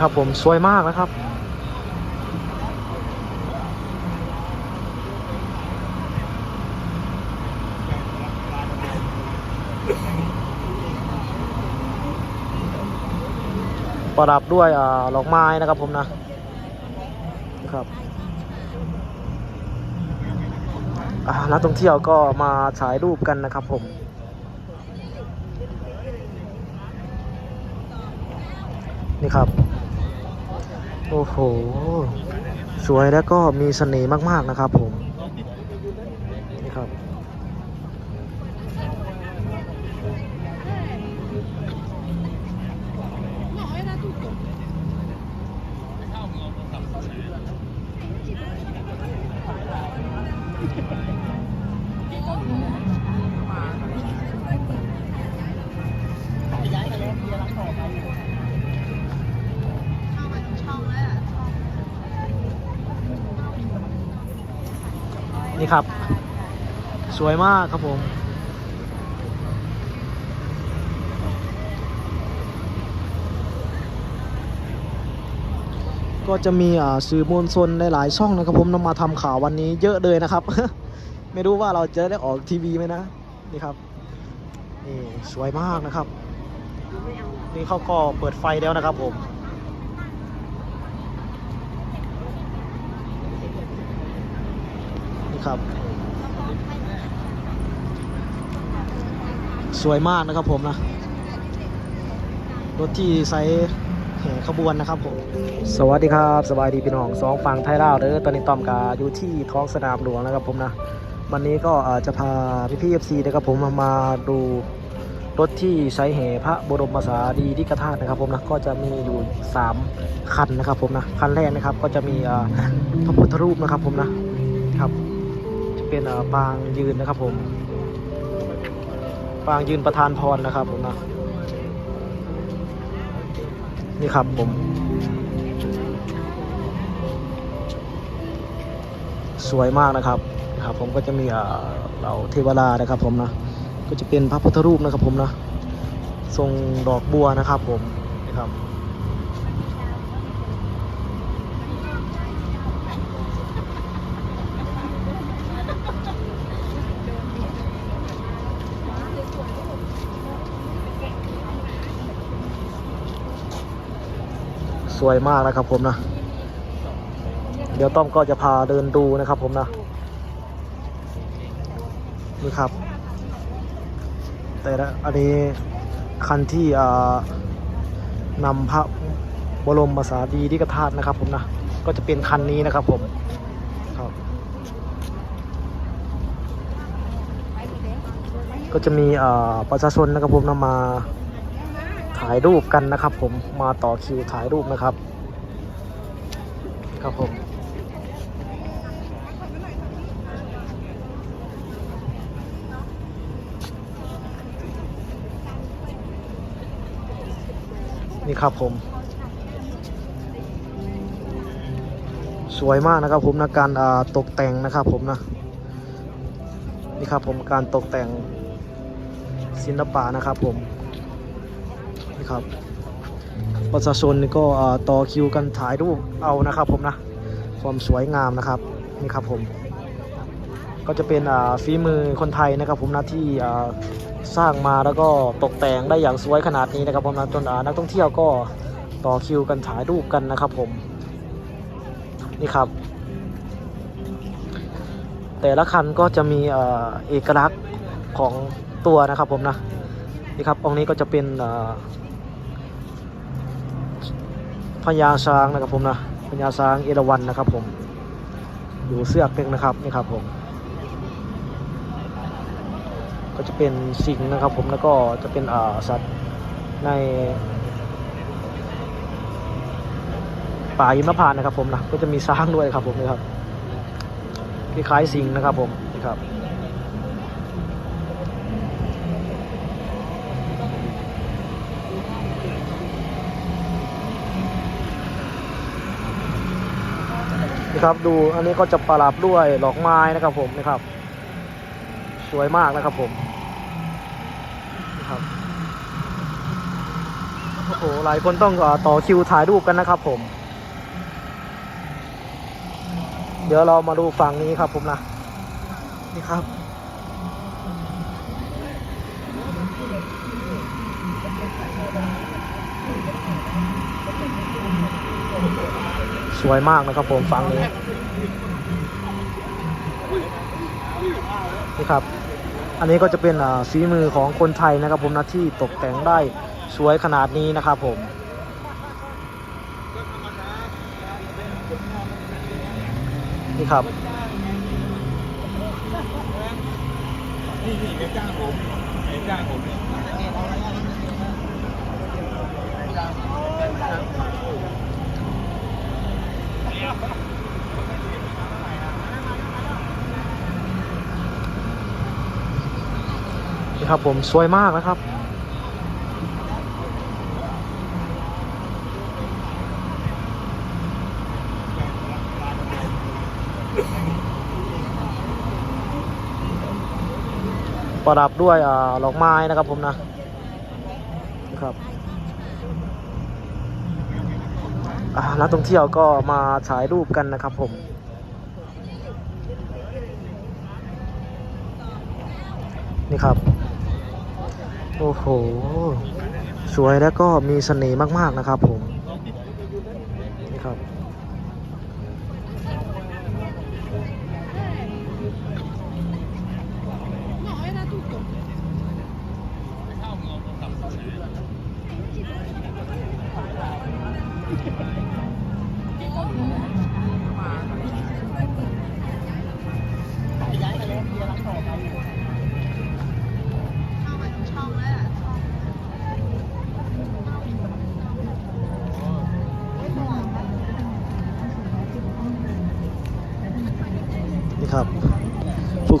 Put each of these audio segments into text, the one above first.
ครับผมสวยมากนะครับ ประดับด้วยอ่าดอกไม้นะครับผมนะนะครับนักท่องเที่ยวก็มาถ่ายรูปกันนะครับผมนี่ครับ โอ้โห สวยแล้วก็มีเสน่ห์มาก ๆ นะครับผม ครับ สวยมากครับผมก็จะมีอ่าสื่อมวลชนหลาย ๆ ช่องนะครับผมนำมาทำข่าววันนี้เยอะเลยนะครับ ไม่รู้ว่าเราจะได้ออกทีวีไหมนะนี่ครับนี่สวยมากนะครับ นี่เขาก็เปิดไฟแล้วนะครับผม ครับ สวยมากนะครับผมนะ รถที่ไซส์แห่ขบวนนะครับผมสวัสดีครับสบายดีพี่น้องสองฝั่งไทยลาวเด้อตอนนี้ต้อมกาอยู่ที่ท้องสนามหลวงนะครับผมนะวันนี้ก็จะพาพี่พี่เอฟซีนะครับผมมาดูรถที่ใช้แห่พระบรมสารีริกธาตุนะครับผมนะก็จะมีอยู่ 3 คันนะครับผมนะคันแรกนะครับก็จะมีพระพุทธรูปนะครับผมนะ เป็นปางยืนนะครับ ผม ปางยืนประธานพรนะครับ ผมนะนี่ครับผม สวยมากนะครับครับ ผมก็จะมีอ่าเหล่าเทวดานะครับ ผมนะก็จะเป็นพระพุทธรูปนะครับ ผมนะทรงดอกบัวนะครับ ผมนี่ครับ สวยมากนะครับผมนะ เดี๋ยวต้อมก็จะพาเดินดูนะครับผมนะ นี่ครับ แต่ละอันนี้คันที่อ่านำพระบรมสารีริกธาตุนะครับผมนะ ก็จะเป็นคันนี้นะครับผมครับก็จะมีประชาชนนะครับผมนำมา ถ่ายรูปกันนะครับ ผมมาต่อคิวถ่ายรูปนะครับ ครับผมนี่ครับผม สวยมากนะครับผมนะการาตกแต่งนะครับผมนะนี่ครับผมการตกแต่งศิลปะนะครับผม นะครับประชาชนก็ต่อคิวกันถ่ายรูปเอานะครับผมนะความสวยงามนะครับนี่ครับผมก็จะเป็นฝีมือคนไทยนะครับผมนะที่สร้างมาแล้วก็ตกแต่งได้อย่างสวยขนาดนี้นะครับผมนะจนนักท่องเที่ยวก็ต่อคิวกันถ่ายรูปกันนะครับผมนี่ครับ แต่ละคันก็จะมีเอกลักษณ์ของตัวนะครับผมนะนี่ครับองค์นี้ก็จะเป็น พญาช้างนะครับผมนะพญาช้างเอราวัณนะครับ ผมอยู่เสื้อกหนึ่งนะครับนี่ครับผม ก็จะเป็นสิงห์นะครับ ผมแล้วก็จะเป็นอ่าสัตว์ในป่ายิมพานต์นะครับ ผมนะก็จะมีช้างด้วยครับผมนะครับคล้ายๆสิงห์นะครับผมนี่ครับ ครับดูอันนี้ก็จะประดับด้วยดอกไม้นะครับผมนะครับ สวยมากนะครับผมนะครับโอ้โหหลายคนต้องต่อคิวถ่ายรูปกันนะครับผม เดี๋ยวเรามาดูฝั่งนี้ครับผมนะนี่ครับ สวยมากนะครับผมฝั่งนี้นี่ครับ อันนี้ก็จะเป็นฝีมือของคนไทยนะครับผมนะที่ตกแต่งได้สวยขนาดนี้นะครับผมนี่ครับนี่นี่จ้างผมแกจ้างผมนี่ ครับผมสวยมากนะครับ ประดับด้วยอ่าดอกไม้นะครับผมนะนะครับนักท่องเที่ยวก็มาถ่ายรูปกันนะครับผมนี่ครับ โอ้โห สวยแล้วก็มีเสน่ห์มาก ๆ นะครับผม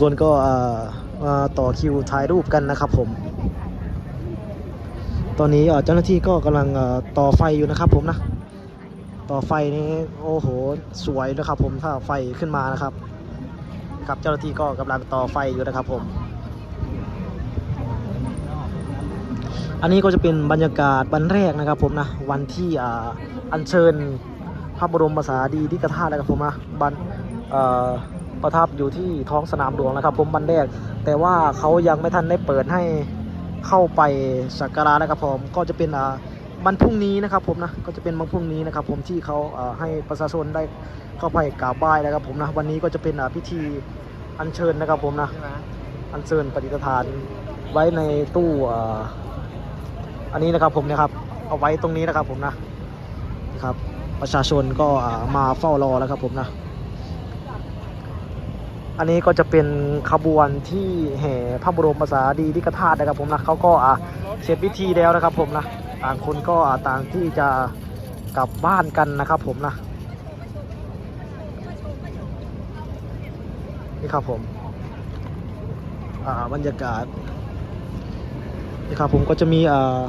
คนก็อ่ามาต่อคิวถ่ายรูปกันนะครับผม ตอนนี้อ่าเจ้าหน้าที่ก็กำลังอ่าต่อไฟอยู่นะครับผมนะ ต่อไฟนี้โอ้โหสวยนะครับผมถ้าไฟขึ้นมานะครับ ครับเจ้าหน้าที่ก็กำลังต่อไฟอยู่นะครับผม อันนี้ก็จะเป็นบรรยากาศวันแรกนะครับผมนะวันที่อัญเชิญพระบรมสารีริกธาตุนะครับผมนะบันเอ่อ ประทับอยู่ที่ท้องสนามหลวงนะครับ ผมวันแรก แต่ว่าเขายังไม่ทันได้เปิดให้เข้าไปสักการะนะครับผมก็จะเป็นวันพรุ่งนี้นะครับผมนะก็จะเป็นวันพรุ่งนี้นะครับ ผมที่เขาให้ประชาชนได้เข้าไปกราบไหว้นะครับผมนะวันนี้ก็จะเป็นพิธีอัญเชิญนะครับผมนะอัญเชิญปฏิฐานไว้ในตู้อันนี้นะครับผมนะครับเอาไว้ตรงนี้นะครับผมนะครับประชาชนก็มาเฝ้ารอแล้วครับผมนะ อันนี้ก็จะเป็นขบวนที่แห่พระบรมสารีริกธาตุนะครับผมนะเขาก็อ่าเสร็จพิธีแล้วนะครับผมนะต่างคนก็อ่าต่างที่จะกลับบ้านกันนะครับผมนะนี่ครับผมอ่าบรรยากาศนะครับผมก็จะมีอ่า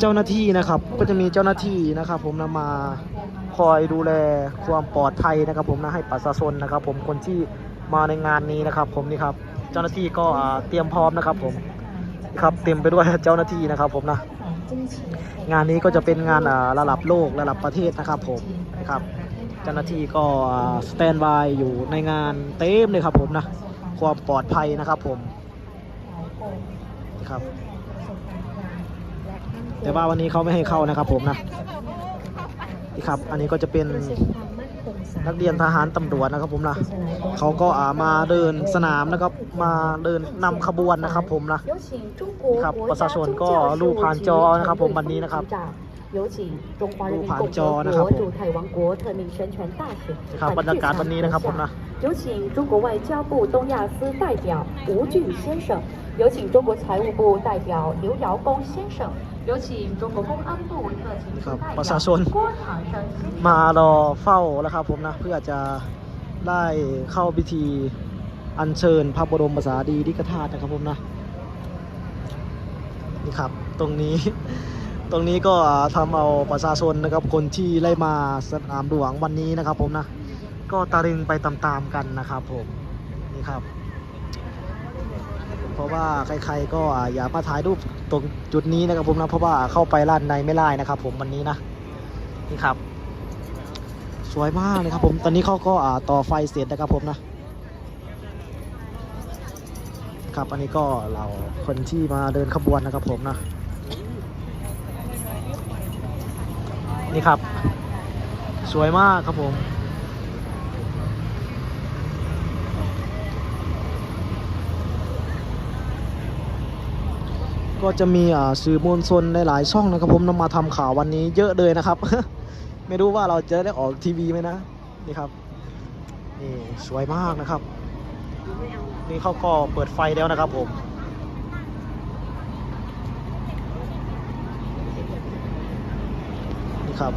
เจ้าหน้าที่นะครับ ก็จะมีเจ้าหน้าที่นะครับ ผมนะมา คอยดูแลความปลอดภัยนะครับ ผมนะให้ประชาชนนะครับ ผมคนที่มาในงานนี้นะครับ ผมนี่ครับเจ้าหน้าที่ก็เตรียมพร้อมนะครับ ผมนะครับเต็มไปด้วยเจ้าหน้าที่นะครับ ผมนะงานนี้ก็จะเป็นงานระดับโลกระดับประเทศนะครับ ผมนะครับเจ้าหน้าที่ก็สแตนบายอยู่ในงานเต็มเลยครับ ผมนะความปลอดภัยนะครับ ผมนะครับแต่ว่าวันนี้เขาไม่ให้เข้านะครับ ผมนะ นี่ครับ อันนี้ก็จะเป็นนักเรียนทหารตำรวจนะครับผมนะเขาก็อ่ามาเดินสนามนะครับ มาเดินนำขบวนนะครับผมนะ ครับประชาชนก็รูปผ่านจอนะครับผมวันนี้นะครับ有请中华人民共和国驻台湾国特命宣传大使 ครับบรรยากาศวันนี้นะครับผมนะ 有请中国外交部东亚司代表吴俊先生，有请中国财务部代表刘尧恭先生， 有请中国公安部特勤处代表郭长生先生。 มารอเฝ้าแล้วครับผมนะ เพื่อจะได้เข้าพิธีอัญเชิญพระบรมสารีริกธาตุนะครับผมนะนี่ครับ ตรงนี้ ตรงนี้ก็ทำเอาประชาชนนะครับ คนที่ไล่มาสนามหลวงวันนี้นะครับ ผมนะ ก็ตะลึงไปตามๆกันนะครับ ผมนี่ครับ เพราะ ราะว่าใครๆก็อ่าอย่ามาถ่ายรูป ตรงจุดนี้นะครับผมนะเพราะว่าเข้าไปร้านในไม่ได้นะครับ ผมวันนี้นะนี่ครับ สวยมากเลยครับผมตอนนี้เขาก็อ่าต่อไฟเสร็จนะครับผมนะครับอันนี้ก็เราคนที่มาเดินขบวนนะครับผมนะนี่ครับ สวยมากครับผม ก็จะมีอ่าสื่อมวลชนหลายๆช่องนะครับผมนำมาทำข่าววันนี้เยอะเลยนะครับ ไม่รู้ว่าเราจะได้ออกทีวีไหมนะนี่ครับนี่สวยมากนะครับ นี่เขาก็เปิดไฟแล้วนะครับผมนี่ครับ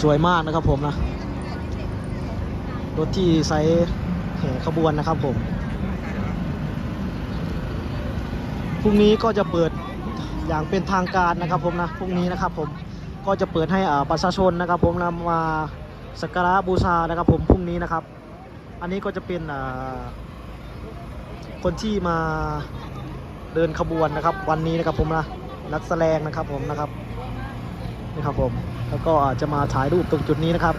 สวยมากนะครับผมนะรถที่ไซส์แห่ขบวนนะครับผม พรุ่งนี้ก็จะเปิดอย่างเป็นทางการนะครับผมนะพรุ่งนี้นะครับผมก็จะเปิดให้อาประชาชนนะครับ ผมนะมาสักการะบูชานะครับ ผมพรุ่งนี้นะครับ อันนี้ก็จะเป็นคนที่มาเดินขบวนนะครับ วันนี้นะครับผมนะนักแสดงนะครับผมนะครับนี่ครับผมแล้วก็อาจจะมาถ่ายรูปตรงจุดนี้นะครับ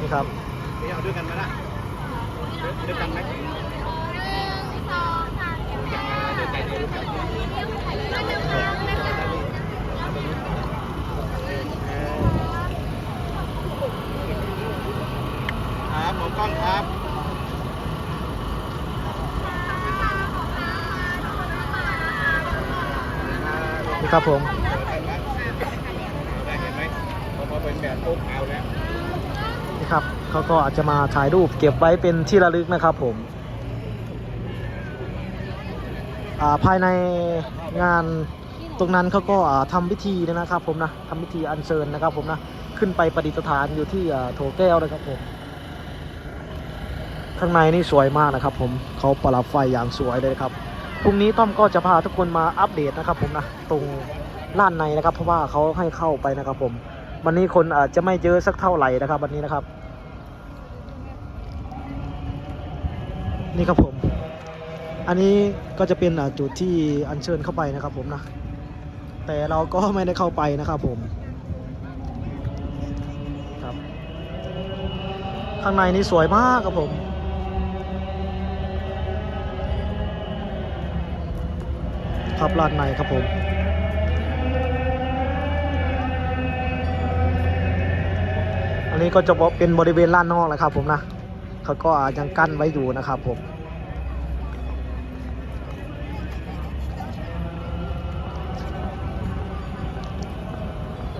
นี่ครับนี่เอาด้วยกันไหมล่ะด้วยกันไหม ครับหมอกล้องครับนี่ครับผมได้เห็นไหมพอมาเป็นแบบปุ๊บเอาแล้ว นี่ครับเขาก็อาจจะมาถ่ายรูปเก็บไว้เป็นที่ระลึกนะครับผมอ่า ภายในงานตรงนั้นเขาก็อ่าทำพิธีนะครับผมนะทำพิธีอัญเชิญนะครับผมนะขึ้นไปประดิษฐานอยู่ที่โถแก้วนะครับผมข้างในนี่สวยมากนะครับ ผมเขาประดับไฟอย่างสวยเลยครับพรุ่งนี้ต้อมก็จะพาทุกคนมาอัปเดตนะครับ ผมนะตรงล้านในนะครับ เพราะว่าเขาให้เข้าไปนะครับ ผม วันนี้คนอาจจะไม่เยอะสักเท่าไหร่นะครับ วันนี้นะครับ นี่ครับผม อันนี้ก็จะเป็นจุดที่อัญเชิญเข้าไปนะครับผมนะ แต่เราก็ไม่ได้เข้าไปนะครับผมครับ ข้างในนี่สวยมากครับผมครับลานในครับผมอันนี้ก็จะเป็นบริเวณล้านนอกนะครับผมนะเขาก็ยังกั้นไว้อยู่นะครับผม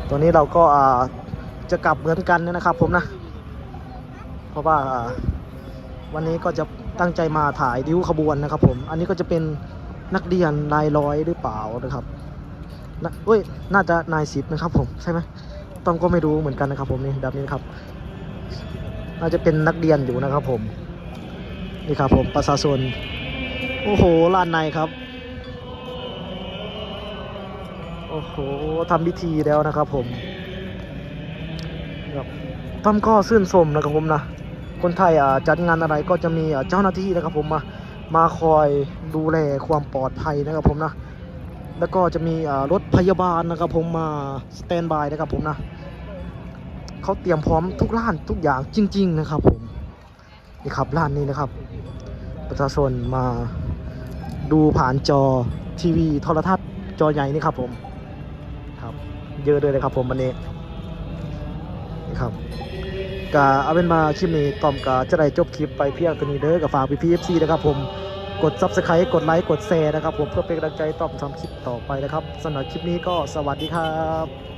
ตัวนี้เราก็จะกลับเหมือนกันนะครับผมนะ เพราะว่าวันนี้ก็จะตั้งใจมาถ่ายดิ้วขบวนนะครับผม อันนี้ก็จะเป็นนักเรียนนายร้อยหรือเปล่านะครับนะเอ้ย น่าจะนายสิบนะครับผมใช่ไหมต้องก็ไม่รู้เหมือนกันนะครับผมนี่แบบนี้นครับ น่าจะเป็นนักเรียนอยู่นะครับผม นี่ครับผมประชาชน โอ้โหลานในครับ โอ้โหทำพิธีแล้วนะครับผมครับต้อมก็ซื่นชมนะครับผมนะคนไทยอ่าจัดงานอะไรก็จะมีเจ้าหน้าที่นะครับผมมามาคอยดูแลความปลอดภัยนะครับผมนะแล้วก็จะมีรถพยาบาลนะครับผมมาสแตนบายนะครับผมนะเขาเตรียมพร้อมทุกร้านทุกอย่างจริง ๆ นะครับผมนี่ครับร้านนี้นะครับ ประชาชนมาดูผ่านจอทีวีโทรทัศน์จอใหญ่นี่ครับผม เยอะเลยนะครับผมวันนี้นี่ครับกาเอาเป็นมาคลิปนี้ตอมกาจะได้จบคลิปไปเพียงตัวนี้เด้อกับฝากพี่พีเอฟซีนะครับผมกด subscribe กดไลค์กดแชร์นะครับผมเพื่อเป็นกำลังใจตอมทำคลิปต่อไปนะครับสำหรับคลิปนี้ก็สวัสดีครับ